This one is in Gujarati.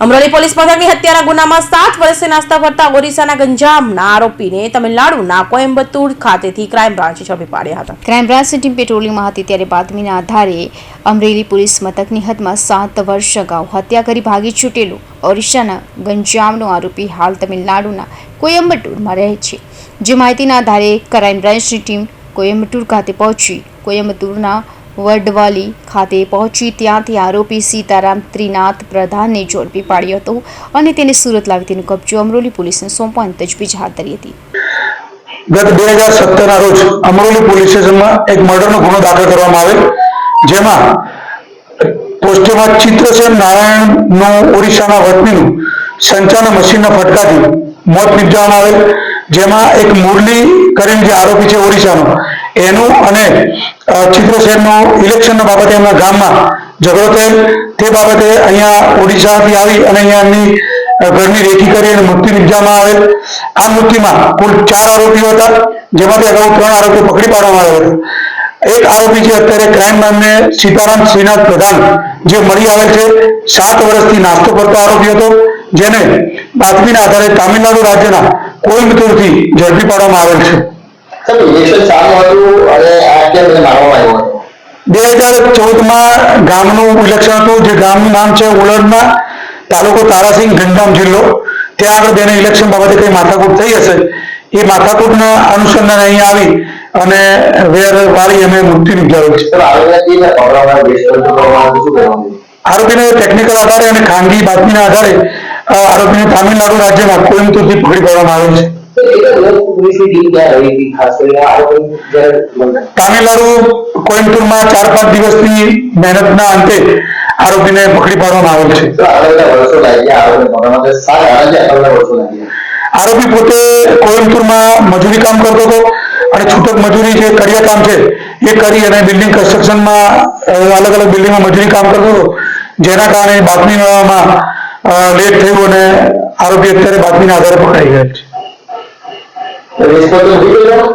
અમરોલી પોલીસ મથકની હત્યાના ગુનામાં સાત વર્ષે નાસ્તા ફરતા ઓરિસ્સાના ગંજામના આરોપીને તમિલનાડુના કોયમ્બતુર ખાતેથી ક્રાઇમ બ્રાન્ચે ઝડપી પાડ્યા હતા. ક્રાઇમ બ્રાન્ચની ટીમ પેટ્રોલિંગમાં હતી ત્યારે બાતમીના આધારે અમરેલી પોલીસ મથકની હદમાં સાત વર્ષ અગાઉ હત્યા કરી ભાગી છૂટેલો ઓરિસ્સાના ગંજામનો આરોપી હાલ તમિલનાડુના કોયમ્બટુરમાં રહે છે. જે માહિતીના આધારે ક્રાઇમ બ્રાન્ચની ટીમ કોયમ્બટુર ખાતે પહોંચી કોયમ્બતુરના વડવાલી ખાતે પહોંચી ત્યાંથી આરોપી સીતારામ ત્રિનાથ પ્રધાનને ઝડપી પાડ્યો હતો અને તેને સુરત લાવી તેનો કબજો અમરોલી પોલીસને સોંપવાની તજવીજ હાથ ધરી હતી. ગત બે હજાર સત્તરના રોજ અમરોલી પોલીસ સ્ટેશનમાં એક મર્ડરનો ગુનો દાખલ કરવામાં આવેલ, જેમાં પોસ્ટમાં ચિત્રસેન નારાયણનું ઓરિસ્સાના વતનીનું સંચાલન મશીનના ફટકાથી મોત નિપજાવવામાં આવેલ, જેમાં એક મુરલી કરીને જે આરોપી છે ઓરિસ્સાનો એનું અને અ, શહેરનું ઇલેક્શનના બાબતે એમના ગામમાં ઝઘડો થયેલ. તે બાબતે અહીંયા ઓડિશાથી આવી અને અહીંયા એમની ઘરની રેખી કરી અને મૃત્યુ નિપજાવવામાં આવેલ. આ મૃત્યુમાં કુલ ચાર આરોપીઓ હતા જેમાંથી અગાઉ ત્રણ આરોપીઓ પકડી પાડવામાં આવ્યા હતા. એક આરોપી છે અત્યારે ક્રાઇમ નામને સીતારામ શ્રીનાથ પ્રધાન જે મળી આવેલ છે. સાત વર્ષથી નાસ્તો કરતો આરોપી હતો જેને બાતમીના આધારે તામિલનાડુ રાજ્યના કોઈમ્બતુરથી ઝડપી પાડવામાં આવેલ છે. બે હજાર ચૌદમાં ગામનું ઇલેક્શન હતું જે ગામનું નામ છે ઉલડના તાલુકો તારાસિંગ ગંજામ જિલ્લો. ત્યાં આગળ બેને ઇલેક્શન બાબતે કઈ માથાકૂટ થઈ હશે? એ માથાકૂટના અનુસંધાને અહીંયા આવી અને વેર વાળી અમે મુક્તિ સાહેબ આરોપીને આવ્યો? આવ્યો? ટેકનિકલ આધારે અને ખાનગી બાતમીના આધારે આરોપીને તામિલનાડુ રાજ્યમાં કોઇમ્બતુરથી પકડી પાડવામાં આવેલ છે. તામિલનાડુ કોઈમ્બતુરમાં ચાર પાંચ દિવસની મહેનતના અંતે આરોપીને પકડી પાડવામાં આવેલ છે. આરોપી પોતે કોઈમ્બતુરમાં મજૂરી કામ કરતો હતો અને છૂટક મજૂરી જે કર્યા કામ છે એ કરી અને બિલ્ડિંગ કન્સ્ટ્રક્શનમાં અલગ અલગ બિલ્ડિંગમાં મજૂરી કામ કરતો હતો. જેના કારણે બાતમી લેટ થયું અને આરોપી અત્યારે બાતમીના આધારે પકડાઈ ગયા છે. તો દેશ પર તો ઊભી ગયો